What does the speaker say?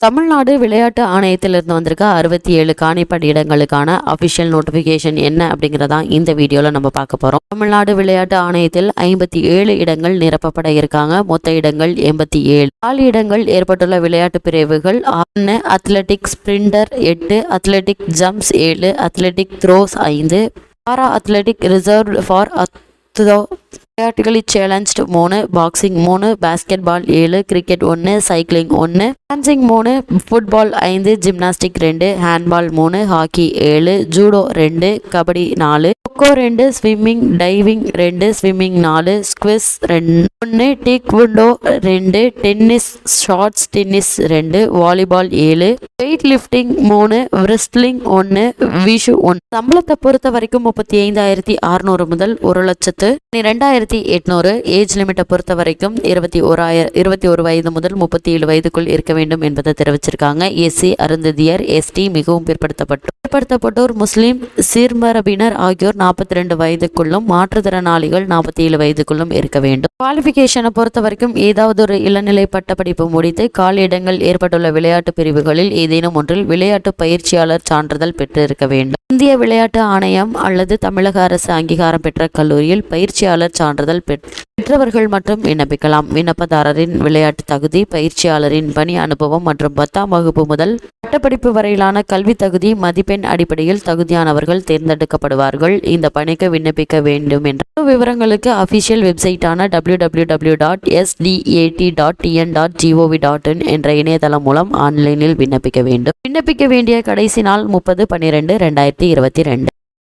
தமிழ்நாடு விளையாட்டு ஆணையத்திலிருந்து வந்திருக்க அறுபத்தி ஏழு காணிப்படி இடங்களுக்கான அஃபிஷியல் நோட்டிஃபிகேஷன் என்ன அப்படிங்கிறதா இந்த வீடியோவில் நம்ம பார்க்க போகிறோம் தமிழ்நாடு விளையாட்டு ஆணையத்தில் ஐம்பத்தி ஏழு இடங்கள் நிரப்பப்பட இருக்காங்க. மொத்த இடங்கள் எண்பத்தி ஏழு காலி இடங்கள் ஏற்பட்டுள்ள விளையாட்டு பிரிவுகள் ஆறு அத்லெட்டிக் ஸ்பிரிண்டர் எட்டு அத்லெட்டிக் ஜம்ப்ஸ் ஏழு அத்லெட்டிக் த்ரோஸ் ஐந்து பாரா அத்லெட்டிக் ரிசர்வ் ஃபார் அத்லோ விளையாட்டுகளில் சேலஞ்ச்டு மூணு பாக்ஸிங் மூணு பாஸ்கெட் பால் ஏழு கிரிக்கெட் ஒன்று சைக்கிளிங் ஒன்று டான்சிங் மூணு ஃபுட்பால் ஐந்து ஜிம்னாஸ்டிக் ரெண்டு ஹேண்ட்பால் மூணு ஹாக்கி ஏழு ஜூடோ ரெண்டு கபடி நாலு கொக்கோ ரெண்டு ஸ்விம்மிங் டைவிங் ரெண்டு ஸ்விம்மிங் நாலு ஸ்குவிஸ் ரெண்டு ஒன்று டேக் விண்டோ ரெண்டு டென்னிஸ் ஷார்ட்ஸ் டென்னிஸ் ரெண்டு வாலிபால் ஏழு வெயிட் லிஃப்டிங் மூணு wrestling ஒன்று விஷு ஒன்று சம்பளத்தை பொறுத்த வரைக்கும் முப்பத்தி ஐந்தாயிரத்தி அறுநூறு முதல் ஒரு லட்சத்து ரெண்டாயிரத்தி எட்நூறு. ஏஜ் லிமிட்டை பொறுத்த வரைக்கும் இருபத்தி ஓராயிரம் இருபத்தி ஒரு வயது முதல் முப்பத்தி ஏழு வயதுக்குள் இருக்க வேண்டும் என்பதை தெரிவிச்சிருக்காங்க. எஸ்சி அருந்ததியர் எஸ்டி மிகவும் பிற்படுத்தப்பட்டோர். பிற்படுத்தப்பட்டோர் முஸ்லீம் சீர்மரபினர் ஆகியோர் நாற்பத்தி ரெண்டு வயதுக்குள்ளும் மாற்றுத்திறனாளிகள் நாற்பத்தி ஏழு வயதுக்குள்ளும் இருக்க வேண்டும். குவாலிஃபிகேஷனை பொறுத்த வரைக்கும் ஏதாவது ஒரு இளநிலை பட்டப்படிப்பு முடித்து காலி இடங்கள் ஏற்பட்டுள்ள விளையாட்டு பிரிவுகளில் ஏதேனும் ஒன்றில் விளையாட்டு பயிற்சியாளர் சான்றிதழ் பெற்றிருக்க வேண்டும். இந்திய விளையாட்டு ஆணையம் அல்லது தமிழக அரசு அங்கீகாரம் பெற்ற கல்லூரியில் பயிற்சியாளர் சான்றிதழ் பெற்- பெற்றவர்கள் மட்டும் விண்ணப்பிக்கலாம். விண்ணப்பதாரரின் விளையாட்டு தகுதி பயிற்சியாளரின் பணி அனுபவம் மற்றும் பத்தாம் வகுப்பு முதல் பட்டப்படிப்பு வரையிலான கல்வி தகுதி மதிப்பெண் அடிப்படையில் தகுதியானவர்கள் தேர்ந்தெடுக்கப்படுவார்கள். இந்த பணிக்கு விண்ணப்பிக்க வேண்டும் என்ற விவரங்களுக்கு official வெப்சைட்டான W W W dot SDAT dot TN dot GOV dot in என்ற இணையதளம் மூலம் ஆன்லைனில் விண்ணப்பிக்க வேண்டும். விண்ணப்பிக்க வேண்டிய கடைசி நாள் முப்பது பன்னிரெண்டு ரெண்டாயிரத்தி ரெண்டாயிரத்தி இருபத்தி ரெண்டு